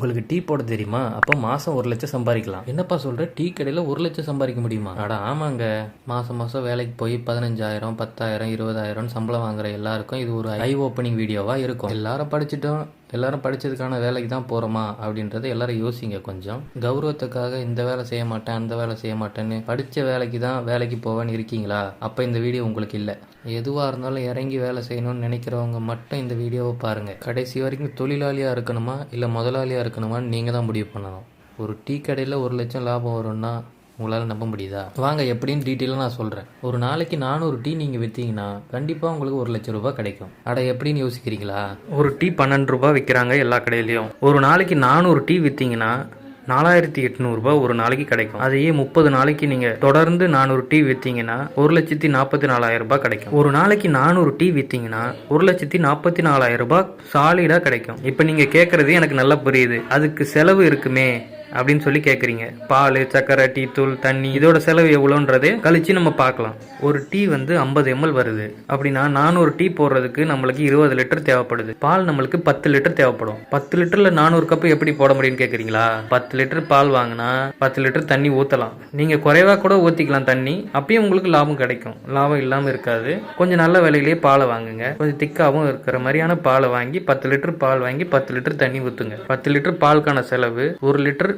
உங்களுக்கு டீ போட தெரியுமா? அப்போ மாதம் ஒரு லட்சம் சம்பாதிக்கலாம். என்னப்பா சொல்கிற டீ கடையில் ஒரு லட்சம் சம்பாதிக்க முடியுமா? அடா ஆமாங்க. மாதம் மாதம் வேலைக்கு போய் பதினஞ்சாயிரம் பத்தாயிரம் இருபதாயிரம் சம்பளம் வாங்குற எல்லாருக்கும் இது ஒரு ஐ ஓப்பனிங் வீடியோவாக இருக்கும். எல்லாரும் படிச்சிட்டோம். எல்லாரும் படித்ததுக்கான வேலைக்கு தான் போகிறோமா அப்படின்றத எல்லாரும் யோசிங்க கொஞ்சம். கௌரவத்துக்காக இந்த வேலை செய்ய மாட்டேன் அந்த வேலை செய்ய மாட்டேன்னு படித்த வேலைக்கு தான் வேலைக்கு போவேன்னு இருக்கீங்களா? அப்போ இந்த வீடியோ உங்களுக்கு இல்லை. எதுவாக இருந்தாலும் இறங்கி வேலை செய்யணும்னு நினைக்கிறவங்க மட்டும் இந்த வீடியோவை பாருங்கள் கடைசி வரைக்கும் தொழிலாளியாக இருக்கணுமா இல்லை முதலாளியாக இருக்கணுமான்னு நீங்கள் தான் முடிவு பண்ணணும். ஒரு டீ கடையில் ஒரு லட்சம் லாபம் வரும்னா உங்களால் நம்ப முடியுதா? வாங்க எப்படின்னு டீட்டெயிலாக நான் சொல்கிறேன் ஒரு நாளைக்கு நானூறு டீ நீங்கள் விற்றீங்கன்னா கண்டிப்பாக உங்களுக்கு ஒரு லட்சம் ரூபாய் கிடைக்கும். அட எப்படின்னு யோசிக்கிறீங்களா? ஒரு டீ பன்னெண்டு ரூபாய் விற்கிறாங்க எல்லா கடையிலையும். ஒரு நாளைக்கு நானூறு டீ விற்றீங்கன்னா நாலாயிரத்தி எட்நூறுபா ஒரு நாளைக்கு கிடைக்கும். அதையே முப்பது நாளைக்கு நீங்கள் தொடர்ந்து நானூறு டீ விற்றீங்கன்னா ஒரு லட்சத்தி நாற்பத்தி நாலாயிரம் ரூபாய் கிடைக்கும். ஒரு நாளைக்கு நானூறு டீ விற்றீங்கன்னா ஒரு லட்சத்தி நாற்பத்தி நாலாயிரம் ரூபாய் சாலிடாக கிடைக்கும். இப்போ நீங்கள் கேட்குறது எனக்கு நல்லா புரியுது. அதுக்கு செலவு இருக்குமே. அப்படின்னு சொல்லி கேட்குறீங்க பால் சக்கரை டீ தூள் தண்ணி இதோட செலவு எவ்வளோன்றதே கழிச்சு நம்ம பார்க்கலாம். ஒரு டீ வந்து ஐம்பது எம்எல் வருது. அப்படின்னா நானூறு டீ போடுறதுக்கு நம்மளுக்கு இருபது லிட்டர் தேவைப்படுது. பால் நம்மளுக்கு பத்து லிட்டர் தேவைப்படும். பத்து லிட்டரில் நானூறு கப்பு எப்படி போட முடியும்னு கேட்குறீங்களா பத்து லிட்டர் பால் வாங்கினா பத்து லிட்டர் தண்ணி ஊற்றலாம் நீங்கள் குறைவாக கூட ஊற்றிக்கலாம் தண்ணி. அப்பயும் உங்களுக்கு லாபம் கிடைக்கும். லாபம் இல்லாமல் இருக்காது. கொஞ்சம் நல்ல விலையிலேயே பாலை வாங்குங்க. கொஞ்சம் திக்காகவும் இருக்கிற மாதிரியான பாலை வாங்கி பத்து லிட்டர் பால் வாங்கி பத்து லிட்டர் தண்ணி ஊற்றுங்க பத்து லிட்டர் பாலுக்கான செலவு ஒரு லிட்டர்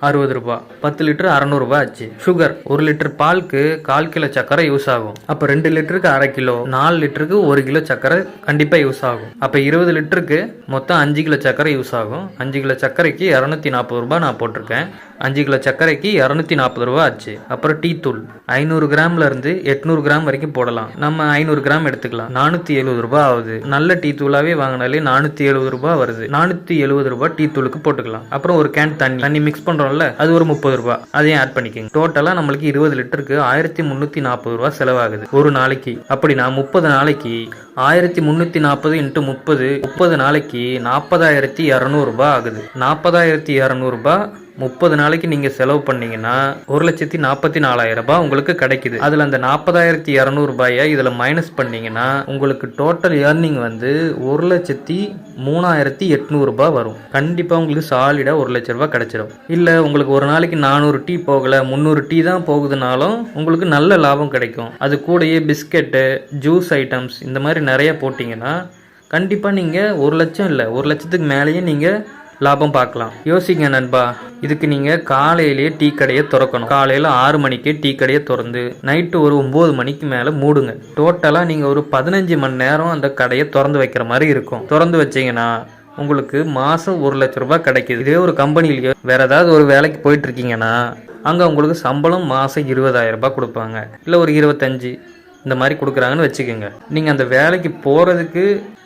அறுபது ரூபாய் பத்து லிட்டர் அறநூறுபா ஆச்சு. சுகர் ஒரு லிட்டர் பாலுக்கு கால் கிலோ சக்கரை யூஸ் ஆகும். அப்போ ரெண்டு லிட்டருக்கு அரை கிலோ. நாலு லிட்டருக்கு ஒரு கிலோ சக்கரை கண்டிப்பாக யூஸ் ஆகும். அப்போ இருபது லிட்டருக்கு மொத்தம் அஞ்சு கிலோ சக்கரை யூஸ் ஆகும். அஞ்சு கிலோ சக்கரைக்கு இரநூத்தி நாற்பது ரூபாய் நான் போட்டிருக்கேன். அஞ்சு கிலோ சர்க்கரைக்கு இரநூத்தி நாற்பது ரூபா ஆச்சு. அப்புறம் டீ தூள். ஐநூறு கிராம்ல இருந்து எட்நூறு கிராம் வரைக்கும் போடலாம். நம்ம ஐநூறு கிராம் எடுத்துக்கலாம். நானூற்றி எழுபது ரூபாய் ஆகுது. நல்ல டீ தூளாவே வாங்கினாலே நானூற்றி எழுபது ரூபாய் வருது. நானூற்றி எழுபது ரூபாய் டீ தூளுக்கு போட்டுக்கலாம். அப்புறம் ஒரு கேன் தண்ணி. தண்ணி மிக்ஸ் சொல்கிறோம்ல அது ஒரு முப்பது ரூபா. அதையும் ஆட் பண்ணிக்கோங்க. டோட்டலாக நம்மளுக்கு இருபது லிட்டருக்கு ஆயிரத்தி முந்நூற்றி நாற்பது ரூபா செலவாகுது. ஒரு நாளைக்கு. அப்படின்னா முப்பது நாளைக்கு ஆயிரத்தி முந்நூற்றி நாற்பது இன்ட்டு முப்பது முப்பது நாளைக்கு நாற்பதாயிரத்தி இரநூறுபா ஆகுது. நாற்பதாயிரத்தி இரநூறுபா முப்பது நாளைக்கு நீங்கள் செலவு பண்ணீங்கன்னா ஒரு லட்சத்தி நாற்பத்தி நாலாயிரம் ரூபாய் உங்களுக்கு கிடைக்குது. அதில் அந்த நாற்பதாயிரத்தி இரநூறுபாயை இதில் மைனஸ் பண்ணீங்கன்னா உங்களுக்கு டோட்டல் ஏர்னிங் வந்து ஒரு லட்சத்தி மூணாயிரத்தி எட்நூறுபா வரும். கண்டிப்பாக உங்களுக்கு சாலிடாக ஒரு லட்ச ரூபா கிடைச்சிடும் இல்லை உங்களுக்கு ஒரு நாளைக்கு நானூறு டீ போகலை முந்நூறு டீ தான் போகுதுனாலும் உங்களுக்கு நல்ல லாபம் கிடைக்கும். அது கூடயே பிஸ்கெட்டு ஜூஸ் ஐட்டம்ஸ் இந்த மாதிரி நிறைய போட்டிங்கன்னா கண்டிப்பாக நீங்கள் ஒரு லட்சம் இல்லை ஒரு லட்சத்துக்கு மேலேயே நீங்கள் லாபம் பார்க்கலாம். யோசிங்க நண்பா இதுக்கு நீங்கள் காலையிலேயே டீ கடையை திறக்கணும். காலையில் ஆறு மணிக்கே டீ கடையை திறந்து நைட்டு ஒரு ஒம்பது மணிக்கு மேலே மூடுங்க. டோட்டலாக நீங்கள் ஒரு பதினஞ்சு மணி நேரம் அந்த கடையை திறந்து வைக்கிற மாதிரி இருக்கும். திறந்து வச்சீங்கன்னா உங்களுக்கு மாதம் ஒரு லட்ச ரூபாய் கிடைக்கிது. இதே ஒரு கம்பெனிலேயோ வேறு ஏதாவது ஒரு வேலைக்கு போயிட்டு இருக்கீங்கன்னா அங்கே உங்களுக்கு சம்பளம் மாதம் இருபதாயிரம் ரூபாய் கொடுப்பாங்க. இல்லை ஒரு இருபத்தஞ்சி இந்த மாதிரி கொடுக்குறாங்கன்னு வச்சுக்கோங்க. நீங்கள் அந்த வேலைக்கு போகிறதுக்கு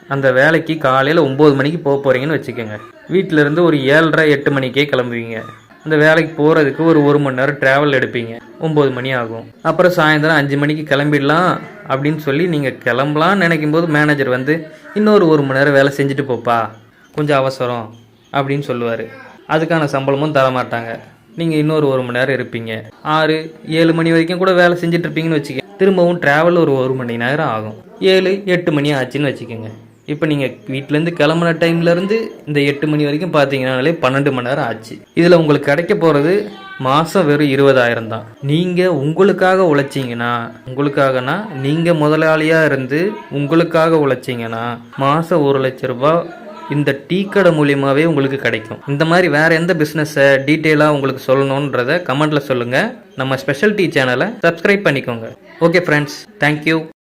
அந்த வேலைக்கு காலையில் ஒம்பது மணிக்கு போக போகிறீங்கன்னு வச்சுக்கோங்க. வீட்டிலேருந்து ஒரு ஏழரை எட்டு மணிக்கே கிளம்புவீங்க. அந்த வேலைக்கு போகிறதுக்கு ஒரு ஒரு மணி நேரம் ட்ராவல் எடுப்பீங்க. ஒம்பது மணி ஆகும். அப்புறம் சாயந்தரம் அஞ்சு மணிக்கு கிளம்பிடலாம் அப்படின்னு சொல்லி நீங்கள் கிளம்பலாம்னு நினைக்கும் போது மேனேஜர் வந்து இன்னொரு ஒரு மணி நேரம் வேலை செஞ்சுட்டு போப்பா. கொஞ்சம் அவசரம். அப்படின்னு சொல்லுவார். அதுக்கான சம்பளமும் தர மாட்டாங்க நீங்கள் இன்னொரு ஒரு மணி நேரம் இருப்பீங்க. ஆறு ஏழு மணி வரைக்கும் கூட வேலை செஞ்சுட்டு இருப்பீங்கன்னு வச்சுக்க திரும்பவும் ட்ராவல் ஒரு ஒரு மணி நேரம் ஆகும். ஏழு எட்டு மணி ஆச்சுன்னு வச்சுக்கோங்க. இப்போ நீங்கள் வீட்டிலேருந்து கிளம்புன டைம்லேருந்து இந்த எட்டு மணி வரைக்கும் பார்த்தீங்கன்னாலே பன்னெண்டு மணி நேரம் ஆச்சு. இதில் உங்களுக்கு கிடைக்க போகிறது மாதம் வெறும் இருபதாயிரம் தான். நீங்கள் உங்களுக்காக உழைச்சிங்கன்னா உங்களுக்காகனா நீங்கள் முதலாளியாக இருந்து உங்களுக்காக உழைச்சிங்கன்னா மாதம் ஒரு லட்ச ரூபாய் இந்த டீ கடை மூலியமாகவே உங்களுக்கு கிடைக்கும். இந்த மாதிரி வேறு எந்த பிஸ்னஸை டீட்டெயிலாக உங்களுக்கு சொல்லணுன்றத கமெண்ட்டில் சொல்லுங்கள் நம்ம ஸ்பெஷல் டீ சேனலை சப்ஸ்கிரைப் பண்ணிக்கோங்க. Okay friends thank you